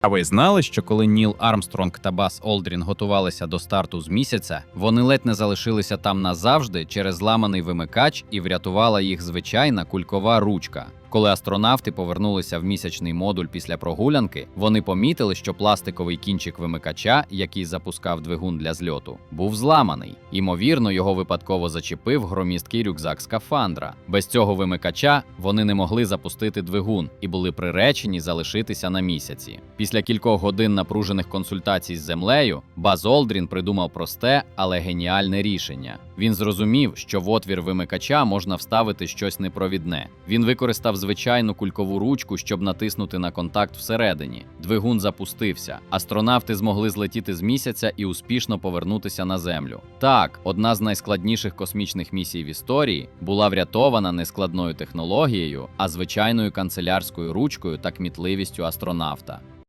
А ви знали, що коли Ніл Армстронг та Бас Олдрін готувалися до старту з місяця, вони ледь не залишилися там назавжди через зламаний вимикач і врятувала їх звичайна кулькова ручка. Коли астронавти повернулися в місячний модуль після прогулянки, вони помітили, що пластиковий кінчик вимикача, який запускав двигун для зльоту, був зламаний. Імовірно, його випадково зачепив громісткий рюкзак скафандра. Без цього вимикача вони не могли запустити двигун і були приречені залишитися на місяці. Після кількох годин напружених консультацій з землею, Баз Олдрін придумав просте, але геніальне рішення. Він зрозумів, що в отвір вимикача можна вставити щось непровідне. Він використав звичайну кулькову ручку, щоб натиснути на контакт всередині. Двигун запустився. Астронавти змогли злетіти з місяця і успішно повернутися на землю. Так, одна з найскладніших космічних місій в історії була врятована не складною технологією, а звичайною канцелярською ручкою та кмітливістю астронавта.